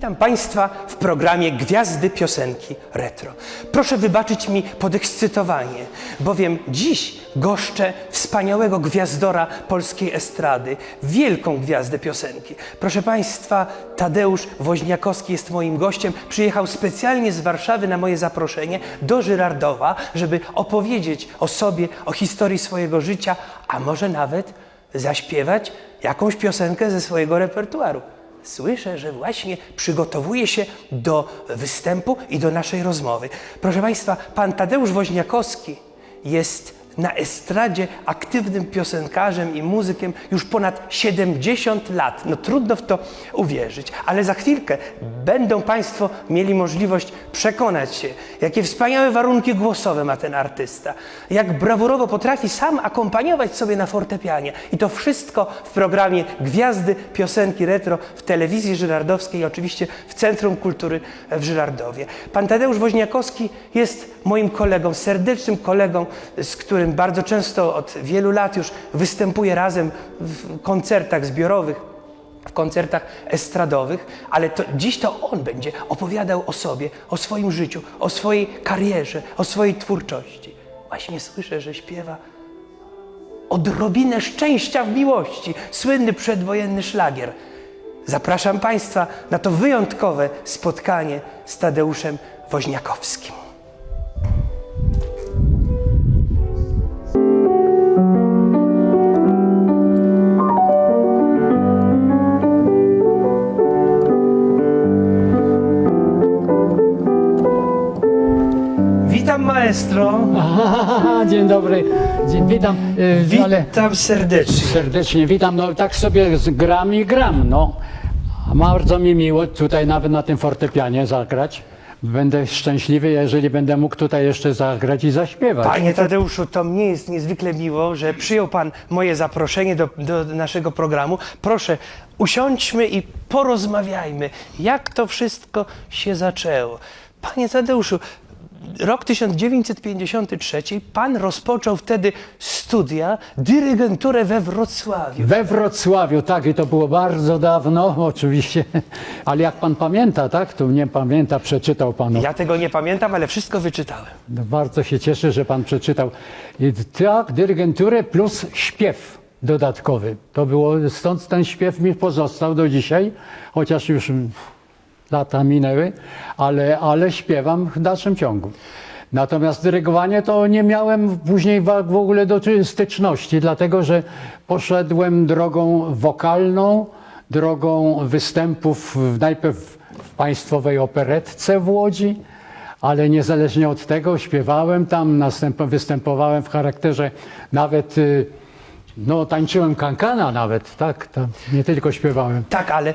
Witam Państwa w programie Gwiazdy Piosenki Retro. Proszę wybaczyć mi podekscytowanie, bowiem dziś goszczę wspaniałego gwiazdora polskiej estrady, wielką gwiazdę piosenki. Proszę Państwa, Tadeusz Woźniakowski jest moim gościem. Przyjechał specjalnie z Warszawy na moje zaproszenie do Żyrardowa, żeby opowiedzieć o sobie, o historii swojego życia, a może nawet zaśpiewać jakąś piosenkę ze swojego repertuaru. Słyszę, że właśnie przygotowuje się do występu i do naszej rozmowy. Proszę Państwa, pan Tadeusz Woźniakowski jest na estradzie aktywnym piosenkarzem i muzykiem już ponad 70 lat. No trudno w to uwierzyć, ale za chwilkę będą Państwo mieli możliwość przekonać się, jakie wspaniałe warunki głosowe ma ten artysta, jak brawurowo potrafi sam akompaniować sobie na fortepianie. I to wszystko w programie Gwiazdy Piosenki Retro w telewizji żyrardowskiej oczywiście w Centrum Kultury w Żyrardowie. Pan Tadeusz Woźniakowski jest moim kolegą, serdecznym kolegą, z którym bardzo często od wielu lat już występuję razem w koncertach zbiorowych w koncertach estradowych, ale to, dziś to on będzie opowiadał o sobie, o swoim życiu, o swojej karierze, o swojej twórczości. Właśnie słyszę, że śpiewa odrobinę szczęścia w miłości, słynny przedwojenny szlagier. Zapraszam Państwa na to wyjątkowe spotkanie z Tadeuszem Woźniakowskim. Maestro. Aha, dzień dobry, dzień, witam, y, ale Witam serdecznie. serdecznie witam, no tak sobie z gram i gram, no. Bardzo mi miło tutaj nawet na tym fortepianie zagrać. Będę szczęśliwy, jeżeli będę mógł tutaj jeszcze zagrać i zaśpiewać. Panie Tadeuszu, to mnie jest niezwykle miło, że przyjął Pan moje zaproszenie do, do naszego programu. Proszę, usiądźmy i porozmawiajmy, jak to wszystko się zaczęło. Panie Tadeuszu, rok 1953, Pan rozpoczął wtedy studia, dyrygenturę we Wrocławiu. We Wrocławiu, tak, i to było bardzo dawno, oczywiście, ale jak pan pamięta, tak, tu nie pamięta, przeczytał pan. Ja tego nie pamiętam, ale wszystko wyczytałem. No, Bardzo się cieszę, że pan przeczytał. I tak, dyrygenturę plus śpiew dodatkowy. To było, stąd ten śpiew mi pozostał do dzisiaj, chociaż już lata minęły, ale, ale śpiewam w dalszym ciągu. Natomiast dyrygowanie to nie miałem później w ogóle do styczności, dlatego że poszedłem drogą wokalną, drogą występów najpierw w Państwowej Operetce w Łodzi, ale niezależnie od tego śpiewałem tam, następnie występowałem w charakterze nawet, y, no tańczyłem kankana nawet, tak, tam, nie tylko śpiewałem. Tak, ale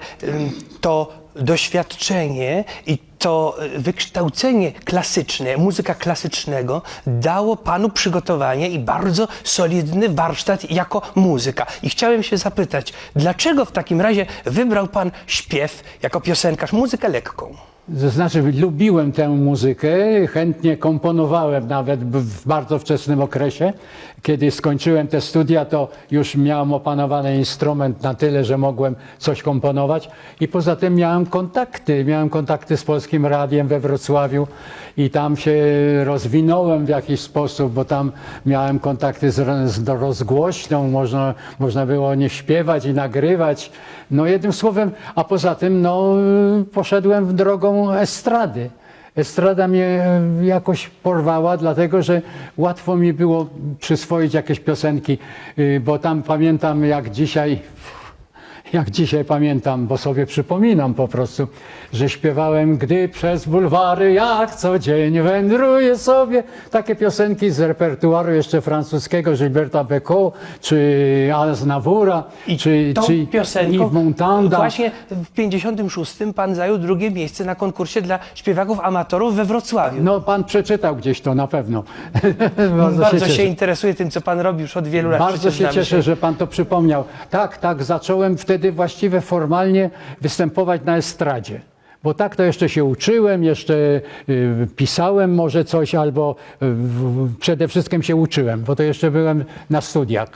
to doświadczenie i to y, wykształcenie klasyczne, muzyka klasycznego dało panu przygotowanie i bardzo solidny warsztat jako muzyka. I chciałem się zapytać, dlaczego w takim razie wybrał pan śpiew jako piosenkarz, muzykę lekką? To znaczy, lubiłem tę muzykę, chętnie komponowałem nawet w- bardzo wczesnym okresie. Kiedy skończyłem te studia, to już miałem opanowany instrument na tyle, że mogłem coś komponować. I poza tym miałem kontakty, miałem kontakty z Polskim Radiem we Wrocławiu i tam się rozwinąłem w jakiś sposób, bo tam miałem kontakty z, z rozgłośnią, można, można było nie śpiewać i nagrywać. No jednym słowem, a poza tym no, poszedłem w drogą estrady. Estrada mnie e, jakoś porwała, dlatego że łatwo mi było przyswoić jakieś piosenki, y, bo tam pamiętam jak dzisiaj, jak dzisiaj pamiętam, bo sobie przypominam po prostu, że śpiewałem, gdy przez bulwary jak co dzień wędruję sobie. Takie piosenki z repertuaru jeszcze francuskiego, Gilberta Becot, czy Aznavoura, czy, tą czy piosenką Yves Montanda. właśnie w 56 pan zajął drugie miejsce na konkursie dla śpiewaków amatorów we Wrocławiu. No, pan przeczytał gdzieś to na pewno. Bardzo, się, cieszę. interesuje tym, co pan robi już od wielu lat. Bardzo się cieszę, że pan to przypomniał. Tak, tak, zacząłem wtedy właściwie formalnie występować na estradzie. Bo tak to jeszcze się uczyłem, jeszcze y, pisałem może coś, albo y, przede wszystkim się uczyłem, bo to jeszcze byłem na studiach.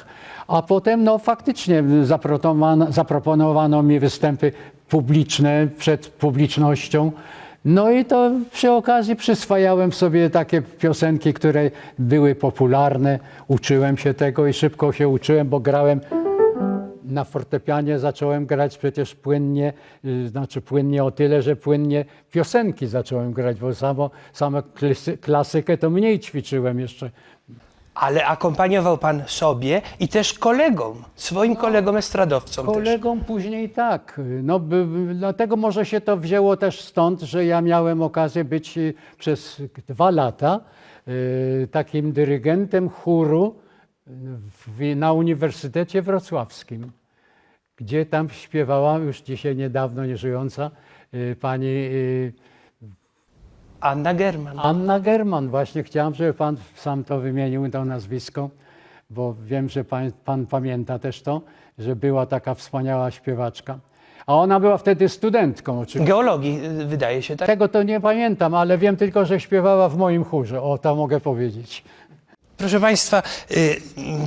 A potem, no faktycznie zaproponowano, zaproponowano mi występy publiczne przed publicznością. No i to przy okazji przyswajałem sobie takie piosenki, które były popularne. Uczyłem się tego i szybko się uczyłem, bo grałem na fortepianie zacząłem grać przecież płynnie, y, znaczy płynnie o tyle, że płynnie piosenki zacząłem grać, bo samo, samo klasy- klasykę to mniej ćwiczyłem jeszcze. Ale akompaniował pan sobie i też kolegom, swoim kolegom estradowcom też. Kolegom później tak. No, by, by- dlatego może się to wzięło też stąd, że ja miałem okazję być y, przez dwa lata y, takim dyrygentem chóru w, na Uniwersytecie Wrocławskim, gdzie tam śpiewała już dzisiaj niedawno nieżyjąca y, pani y, Anna German. Anna German. Właśnie chciałem, żeby pan sam to wymienił, to nazwisko, bo wiem, że pan, pan pamięta też to, że była taka wspaniała śpiewaczka. A ona była wtedy studentką oczywiście. Geologii y, wydaje się, tak? Tego to nie pamiętam, ale wiem tylko, że śpiewała w moim chórze. O, to mogę powiedzieć. Proszę Państwa, y,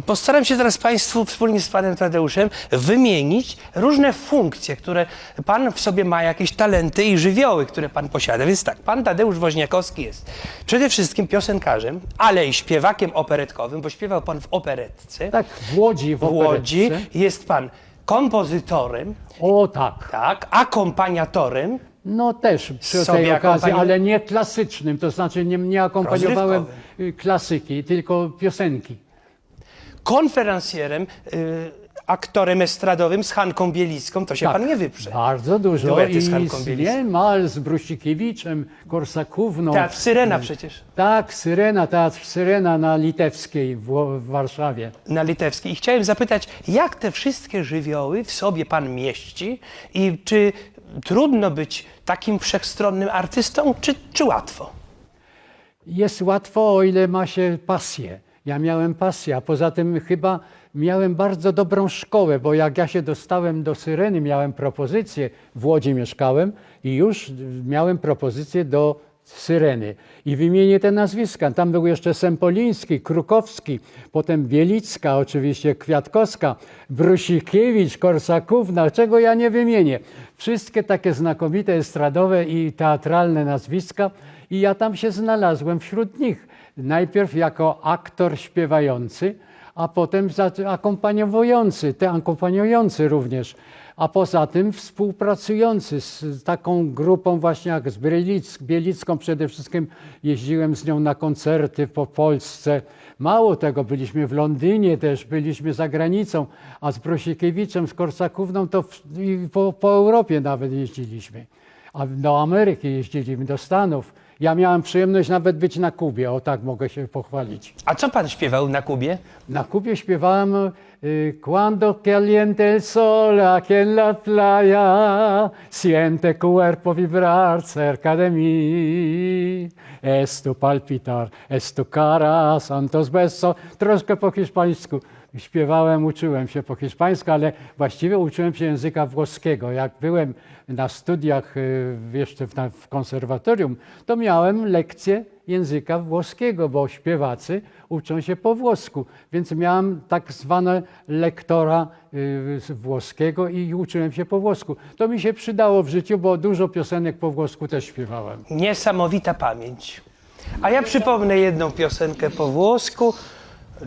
postaram się teraz Państwu wspólnie z Panem Tadeuszem wymienić różne funkcje, które Pan w sobie ma, jakieś talenty i żywioły, które Pan posiada. Więc tak, Pan Tadeusz Woźniakowski jest przede wszystkim piosenkarzem, ale i śpiewakiem operetkowym, bo śpiewał Pan w operetce. Tak, w Łodzi, w, w Łodzi jest Pan kompozytorem, O tak. tak, akompaniatorem, No też przy Sobie tej okazji, akompani- ale nie klasycznym, to znaczy nie, nie akompaniowałem y, klasyki, tylko piosenki. konferencjerem, y, aktorem estradowym z Hanką Bielicką, to się Tak. Pan nie wyprze. Bardzo dużo. Duety I z Hanką z niemal z Brusикiewiczem, Korsakówną. Teatr Syrena przecież. Tak, Syrena, teatr Syrena na Litewskiej w, w Warszawie. na litewskiej. I chciałem zapytać, jak te wszystkie żywioły w sobie pan mieści i czy trudno być takim wszechstronnym artystą, czy, czy łatwo? Jest łatwo, o ile ma się pasję. Ja miałem pasję, a poza tym chyba miałem bardzo dobrą szkołę, bo jak ja się dostałem do Syreny, miałem propozycję, w Łodzi mieszkałem i już miałem propozycję do Syreny. I wymienię te nazwiska. Tam był jeszcze Sempoliński, Krukowski, potem Bielicka, oczywiście Kwiatkowska, Brusikiewicz, Korsakówna, czego ja nie wymienię. Wszystkie takie znakomite estradowe i teatralne nazwiska i ja tam się znalazłem wśród nich. Najpierw jako aktor śpiewający, a potem akompaniowujący, te akompaniujący również, a poza tym współpracujący z taką grupą właśnie jak z Bielic, Bielicką przede wszystkim. Jeździłem z nią na koncerty po Polsce. Mało tego, byliśmy w Londynie też, byliśmy za granicą, a z Brosieckiewiczem, z Korsakówną to w, po, po Europie nawet jeździliśmy. A do Ameryki jeździliśmy, do Stanów. Ja miałem przyjemność nawet być na Kubie, o tak mogę się pochwalić. A co pan śpiewał na Kubie? Na Kubie śpiewałem y, Cuando caliente el sol aquí en la playa Siente cuerpo vibrar cerca de mí Es tu palpitar, es tu cara, santos besos Troszkę po hiszpańsku śpiewałem, uczyłem się po hiszpańsku, ale właściwie uczyłem się języka włoskiego. Jak byłem na studiach y, jeszcze w konserwatorium, to miałem lekcje języka włoskiego, bo śpiewacy uczą się po włosku, więc miałem tak zwane lektora y, włoskiego i uczyłem się po włosku. To mi się przydało w życiu, bo dużo piosenek po włosku też śpiewałem. Niesamowita pamięć. A ja przypomnę jedną piosenkę po włosku.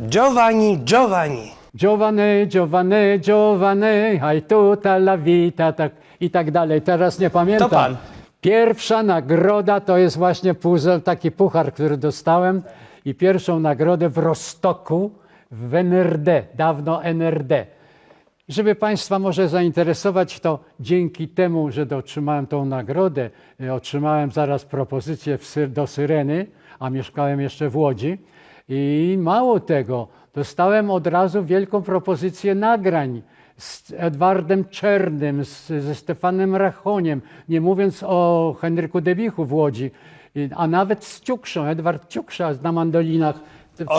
Giovanni, Giovanni. Giovane, Giovane, Giovane, hai tutta la vita, tak i tak dalej. Teraz nie pamiętam. To pan. Pierwsza nagroda to jest właśnie puzzle, taki puchar, który dostałem i pierwszą nagrodę w Rostoku w NRD, dawno NRD. Żeby Państwa może zainteresować, to dzięki temu, że otrzymałem tą nagrodę, y, otrzymałem zaraz propozycję do Syreny, a mieszkałem jeszcze w Łodzi. I mało tego, dostałem od razu wielką propozycję nagrań z Edwardem Czernym, z, ze Stefanem Rachoniem, nie mówiąc o Henryku Debichu w Łodzi, a nawet z Ciukszą, Edward Ciuksza na mandolinach.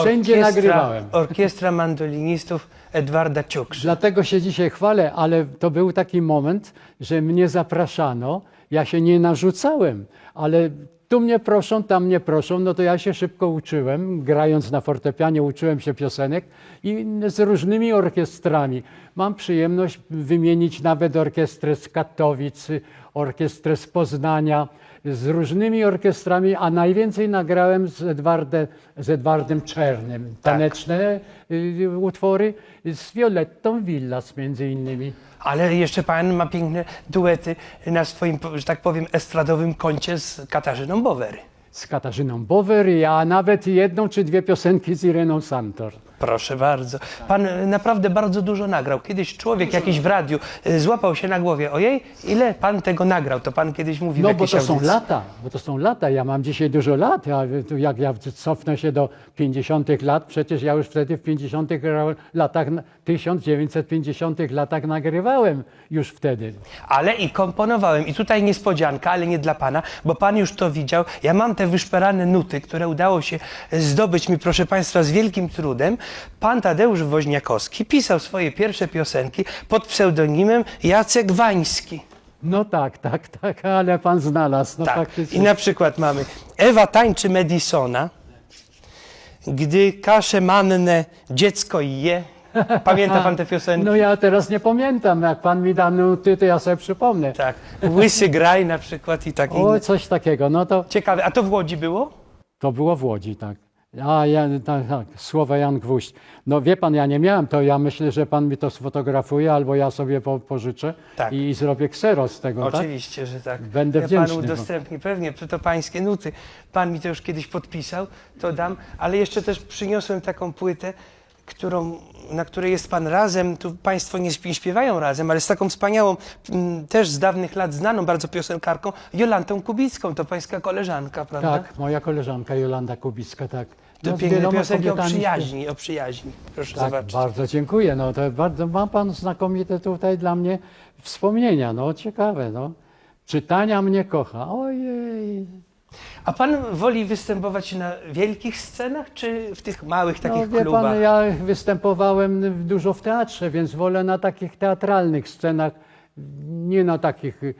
Wszędzie nagrywałem. Orkiestra mandolinistów Edwarda Ciukrza. Dlatego się dzisiaj chwalę, ale to był taki moment, że mnie zapraszano. Ja się nie narzucałem, ale tu mnie proszą, tam mnie proszą, no to ja się szybko uczyłem, grając na fortepianie uczyłem się piosenek i z różnymi orkiestrami. Mam przyjemność wymienić nawet orkiestrę z Katowic, orkiestrę z Poznania, z różnymi orkiestrami, a najwięcej nagrałem z, Edwardem, z Edwardem Czernym. Taneczne y, utwory z Violettą Villas między innymi. Ale jeszcze pan ma piękne duety na swoim, że tak powiem, estradowym koncie z Katarzyną Bowery. Z Katarzyną Bowery, a nawet jedną czy dwie piosenki z Ireną Santor. Proszę bardzo. Pan e, naprawdę bardzo dużo nagrał. Kiedyś człowiek jakiś w radiu e, złapał się na głowie. Ojej, ile pan tego nagrał? To pan kiedyś mówił w No bo jakiejś to są audycji. lata, bo to są lata. Ja mam dzisiaj dużo lat, a tu jak ja cofnę się do 50 lat, przecież ja już wtedy w 50 latach, 1950 latach nagrywałem już wtedy. Ale i komponowałem. I tutaj niespodzianka, ale nie dla pana, bo pan już to widział. Ja mam te wyszperane nuty, które udało się zdobyć mi, proszę państwa, z wielkim trudem. Pan Tadeusz Woźniakowski pisał swoje pierwsze piosenki pod pseudonimem Jacek Wański. No tak, tak, tak, ale pan znalazł. No tak. faktycznie. I na przykład mamy Ewa tańczy Madisona, gdy kaszę mannę dziecko je. Pamięta pan te piosenki? No ja teraz nie pamiętam, jak pan mi da nuty, to ja sobie przypomnę. Tak. Łysy graj na przykład i tak O, inne. coś takiego, no to Ciekawe. A to w Łodzi było? To było w Łodzi, tak. A ja, tak, tak, słowa Jan Gwóźdź. No wie pan, ja nie miałem to, ja myślę, że pan mi to sfotografuje, albo ja sobie po, pożyczę Tak. i, zrobię ksero z tego, tak? Oczywiście, że tak. Będę ja wdzięczny, panu bo- udostępnię, pewnie, to pańskie nuty. Pan mi to już kiedyś podpisał, to dam, ale jeszcze też przyniosłem taką płytę, którą, na której jest pan razem, tu państwo nie śpi- śpiewają razem, ale z taką wspaniałą, też z dawnych lat znaną bardzo piosenkarką, Jolantą Kubicką, to pańska koleżanka, prawda? Tak, moja koleżanka Jolanda Kubicka, tak. To No, z piękne wieloma piosenki o kobietami przyjaźni, o przyjaźni. Proszę Tak, zobaczyć. bardzo dziękuję. No, to bardzo, ma pan znakomite tutaj dla mnie wspomnienia. No, ciekawe. No. Czytania mnie kocha. Ojej. A pan woli występować na wielkich scenach, czy w tych małych takich no, wie klubach? pan, ja występowałem dużo w teatrze, więc wolę na takich teatralnych scenach, nie na takich y,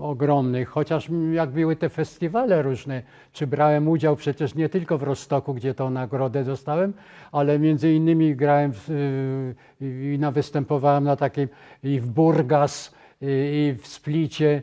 ogromnych, chociaż jak były te festiwale różne, czy brałem udział przecież nie tylko w Rostoku, gdzie tą nagrodę dostałem, ale między innymi grałem w, y, i na, występowałem na takim i w Burgas, i, i w Splicie,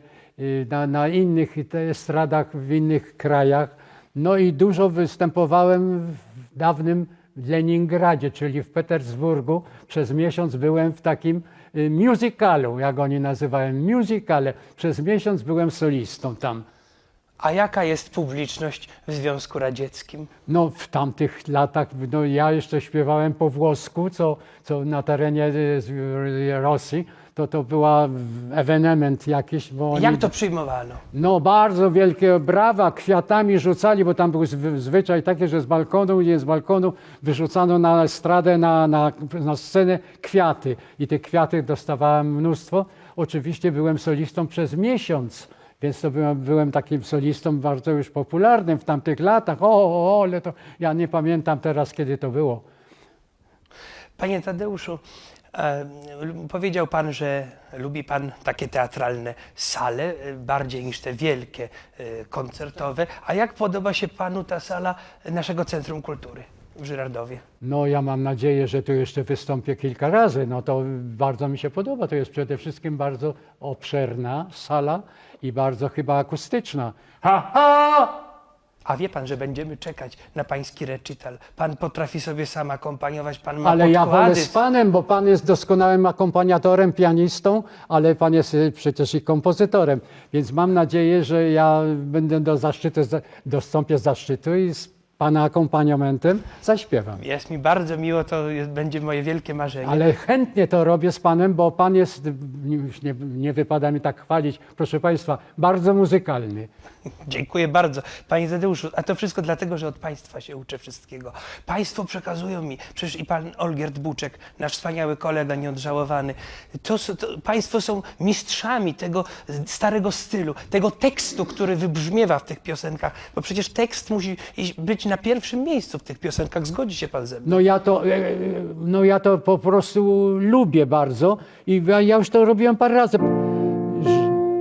na, na innych estradach w innych krajach. No i dużo występowałem w dawnym Leningradzie, czyli w Petersburgu. Przez miesiąc byłem w takim y, musicalu, jak oni nazywają, musicale. Przez miesiąc byłem solistą tam. A jaka jest publiczność w Związku Radzieckim? No w tamtych latach, no ja jeszcze śpiewałem po włosku, co, co na terenie y, y, Rosji, to to była ewenement jakiś, bo oni... Jak to przyjmowano? No bardzo wielkie brawa, kwiatami rzucali, bo tam był zwy- zwyczaj taki, że z balkonu, nie z balkonu wyrzucano na estradę, na, na, na scenę kwiaty i te kwiaty dostawałem mnóstwo. Oczywiście byłem solistą przez miesiąc, więc to byłem, byłem takim solistą bardzo już popularnym w tamtych latach. O, o, o, ale to ja nie pamiętam teraz, kiedy to było. Panie Tadeuszu, powiedział Pan, że lubi Pan takie teatralne sale e, bardziej niż te wielkie e, koncertowe. A jak podoba się Panu ta sala naszego Centrum Kultury w Żyrardowie? No ja mam nadzieję, że tu jeszcze wystąpię kilka razy. No to bardzo mi się podoba. To jest przede wszystkim bardzo obszerna sala i bardzo chyba akustyczna. Ha, ha! A wie Pan, że będziemy czekać na Pański recital. Pan potrafi sobie sam akompaniować, Pan ma Ale ja wolę podkłady. z panem, bo pan jest doskonałym akompaniatorem, pianistą, ale pan jest y, przecież i kompozytorem. Więc mam nadzieję, że ja będę do zaszczytu, za- dostąpię zaszczytu i z pana akompaniamentem zaśpiewam. Jest mi bardzo miło, to jest, będzie moje wielkie marzenie. Ale chętnie to robię z panem, bo pan jest, już nie, nie wypada mi tak chwalić, proszę państwa, bardzo muzykalny. Dziękuję bardzo. Panie Tadeuszu, a to wszystko dlatego, że od Państwa się uczę wszystkiego. Państwo przekazują mi, przecież i Pan Olgierd Buczek, nasz wspaniały kolega nieodżałowany, to, to Państwo są mistrzami tego starego stylu, tego tekstu, który wybrzmiewa w tych piosenkach, bo przecież tekst musi być na pierwszym miejscu w tych piosenkach. Zgodzi się Pan ze mną? No ja to, e, no ja to po prostu lubię bardzo i ja już to robiłem parę razy.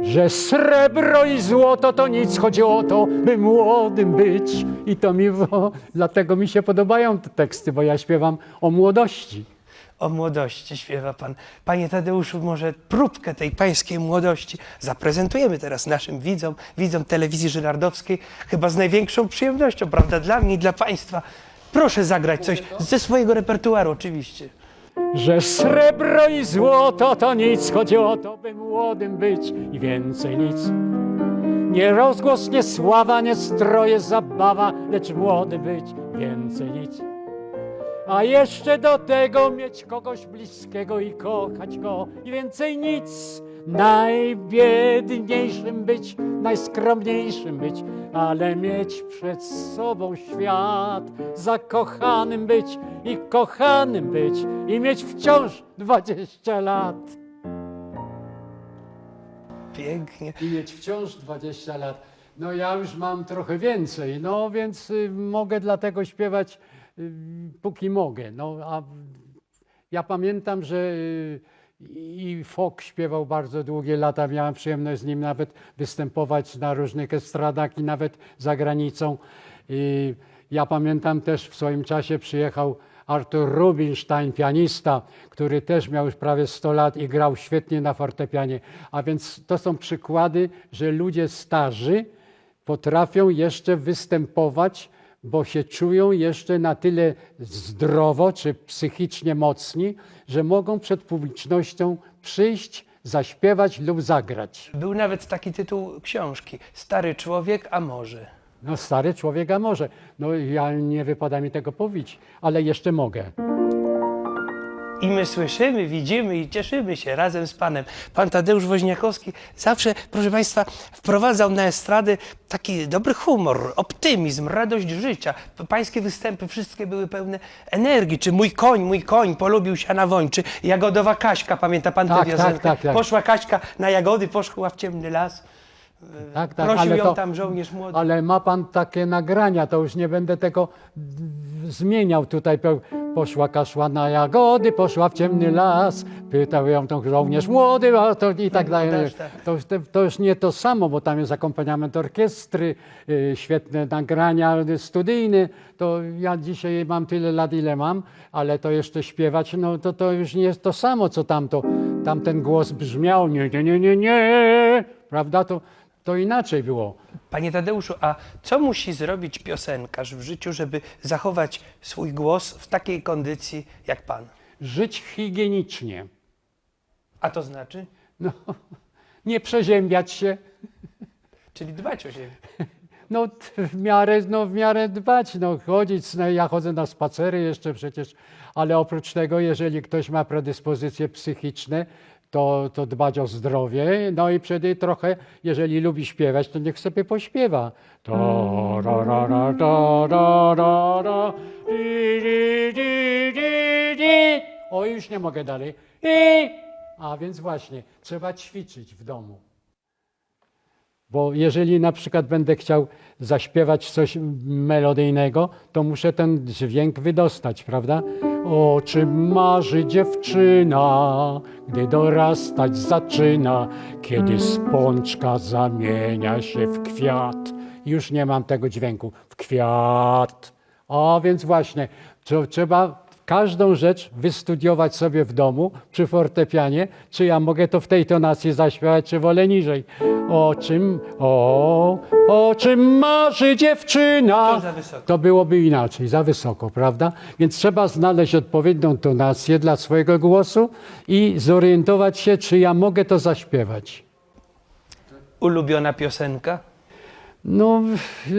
Że srebro i złoto to nic, chodzi o to, by młodym być. I to mi, wo- dlatego mi się podobają te teksty, bo ja śpiewam o młodości. O młodości śpiewa pan. Panie Tadeuszu, może próbkę tej pańskiej młodości zaprezentujemy teraz naszym widzom, widzom telewizji żyrardowskiej, chyba z największą przyjemnością, prawda, dla mnie i dla państwa. Proszę zagrać coś ze swojego repertuaru, oczywiście. Że srebro i złoto to nic, chodzi o to, by młodym być i więcej nic. Nie rozgłos, nie sława, nie stroje, zabawa, lecz młody być, więcej nic. A jeszcze do tego mieć kogoś bliskiego i kochać go i więcej nic. Najbiedniejszym być, najskromniejszym być, ale mieć przed sobą świat. Zakochanym być i kochanym być i mieć wciąż dwadzieścia lat. Pięknie. I mieć wciąż 20 lat. No ja już mam trochę więcej, no więc y, mogę dlatego śpiewać póki mogę. No a ja pamiętam, że y, i Fok śpiewał bardzo długie lata. Miałem przyjemność z nim nawet występować na różnych estradach i nawet za granicą. I ja pamiętam też w swoim czasie przyjechał Artur Rubinstein, pianista, który też miał już prawie 100 lat i grał świetnie na fortepianie. A więc to są przykłady, że ludzie starzy potrafią jeszcze występować, bo się czują jeszcze na tyle zdrowo czy psychicznie mocni, że mogą przed publicznością przyjść, zaśpiewać lub zagrać. Był nawet taki tytuł książki, Stary człowiek, a może. No stary człowiek, a może. No ja nie wypada mi tego powiedzieć, ale jeszcze mogę. I my słyszymy, widzimy i cieszymy się razem z Panem. Pan Tadeusz Woźniakowski zawsze, proszę Państwa, wprowadzał na estrady taki dobry humor, optymizm, radość życia. Pańskie występy wszystkie były pełne energii. Czy mój koń, mój koń polubił się na woń, czy jagodowa Kaśka, pamięta Pan Tak, tę tak, piosenkę? tak, tak. Poszła Kaśka na jagody, poszła w ciemny las. Tak, tak, Prosił ale ją to- tam żołnierz młody. Ale ma pan takie nagrania, to już nie będę tego zmieniał tutaj. Poszła kaszła na jagody, poszła w ciemny las, pytał ją to żołnierz młody, a to i tak dalej. też tak. To, to, to już nie to samo, bo tam jest akompaniament orkiestry, y, świetne nagrania y, studyjne. To ja dzisiaj mam tyle lat, ile mam, ale to jeszcze śpiewać, no to, to już nie jest to samo, co tamto. Tam ten głos brzmiał, nie, nie, nie, nie, nie, prawda? To, to inaczej było. Panie Tadeuszu, a co musi zrobić piosenkarz w życiu, żeby zachować swój głos w takiej kondycji jak Pan? Żyć higienicznie. A to znaczy? No, nie przeziębiać się. Czyli dbać o siebie. No w miarę, no, w miarę dbać, no, chodzić. No, ja chodzę na spacery jeszcze przecież, ale oprócz tego, jeżeli ktoś ma predyspozycje psychiczne, to, to dbać o zdrowie. No i wtedy trochę, jeżeli lubi śpiewać, to niech sobie pośpiewa. Ta, ra, ra, ra, ta, ra, ra, ra, di, di, di, di, di. O, już nie mogę dalej. I, a więc właśnie, trzeba ćwiczyć w domu. Bo jeżeli na przykład będę chciał zaśpiewać coś melodyjnego, to muszę ten dźwięk wydostać, prawda? O czym marzy dziewczyna, gdy dorastać zaczyna, kiedy z pączka zamienia się w kwiat. Już nie mam tego dźwięku. W kwiat. A więc właśnie, tr- trzeba każdą rzecz wystudiować sobie w domu przy fortepianie, czy ja mogę to w tej tonacji zaśpiewać, czy wolę niżej. O czym, o, o czym marzy dziewczyna. To byłoby inaczej, za wysoko, prawda? Więc trzeba znaleźć odpowiednią tonację dla swojego głosu i zorientować się, czy ja mogę to zaśpiewać. Ulubiona piosenka? No,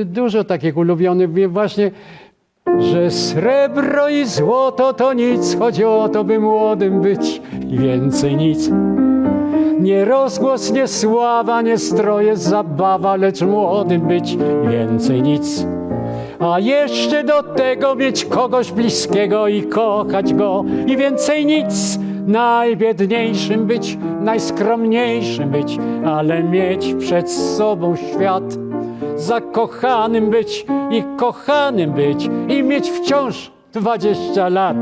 dużo takich ulubionych. Właśnie, że srebro i złoto to nic, chodzi o to, by młodym być i więcej nic. Nie rozgłos, nie sława, nie stroje, zabawa, lecz młodym być i więcej nic. A jeszcze do tego mieć kogoś bliskiego i kochać go i więcej nic. Najbiedniejszym być, najskromniejszym być, ale mieć przed sobą świat. Zakochanym być i kochanym być i mieć wciąż dwadzieścia lat.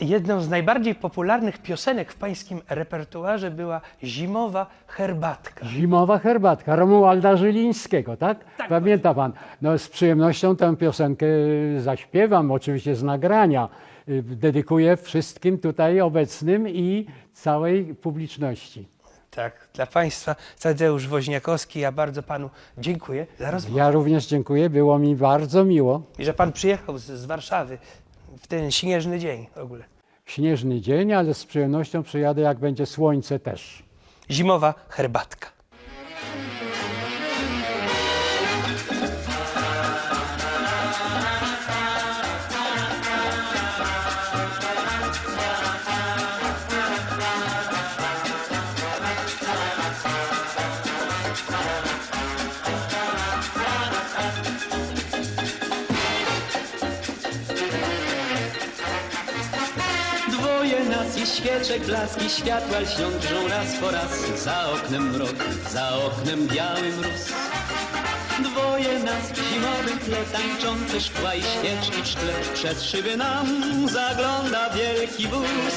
Jedną z najbardziej popularnych piosenek w pańskim repertuarze była Zimowa herbatka. Zimowa herbatka Romualda Żylińskiego, tak? Pamięta pan? No z przyjemnością tę piosenkę zaśpiewam, oczywiście z nagrania. Y, Dedykuję wszystkim tutaj obecnym i całej publiczności. Tak, dla państwa Tadeusz Woźniakowski, ja bardzo panu dziękuję za rozmowę. Ja również dziękuję, było mi bardzo miło. I że pan przyjechał z, z Warszawy w ten śnieżny dzień w ogóle. Śnieżny dzień, ale z przyjemnością przyjadę, jak będzie słońce też. Zimowa herbatka. I świeczek, blaski światła lśnią drżą raz po raz. Za oknem mrok, za oknem biały mróz. Dwoje nas w zimowym tle tańczące szkła i świeczki w szkle. Przed szyby nam zagląda wielki wóz.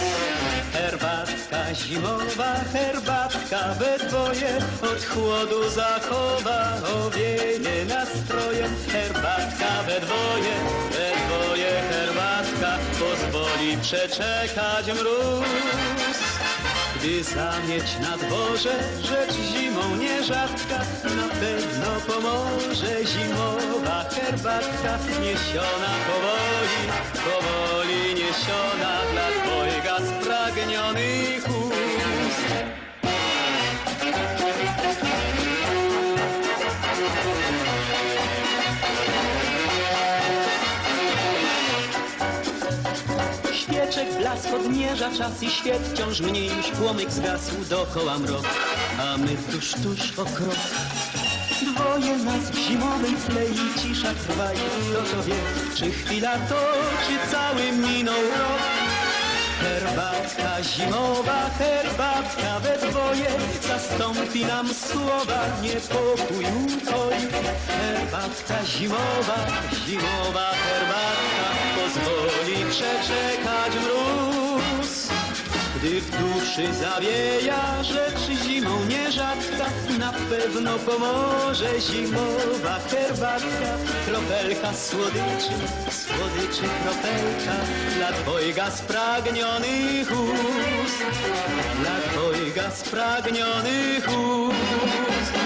Herbatka zimowa, herbatka we dwoje. Od chłodu zachowa, owieje nastrojem Herbatka we dwoje, we dwoje herbatka Pozwoli przeczekać mróz. Gdy zamieć na dworze, rzecz zimą nierzadka, na pewno pomoże zimowa herbatka, niesiona powoli, powoli niesiona dla dwojga spragnionych odmierza czas i świat wciąż mniej już płomyk zgasł dokoła mrok, a my tuż, tuż o krok. Dwoje nas w zimowym tle i cisza trwa i kto to wie, czy chwila to, czy cały minął rok. Herbatka zimowa, herbatka we dwoje Zastąpi nam słowa, niepokój ukoi Herbatka zimowa, zimowa herbatka Pozwoli przeczekać mróz gdy w duszy zawieja rzecz zimą nierzadka, na pewno pomoże zimowa herbatka. Kropelka słodyczy, słodyczy kropelka, dla dwojga spragnionych ust, dla dwojga spragnionych ust.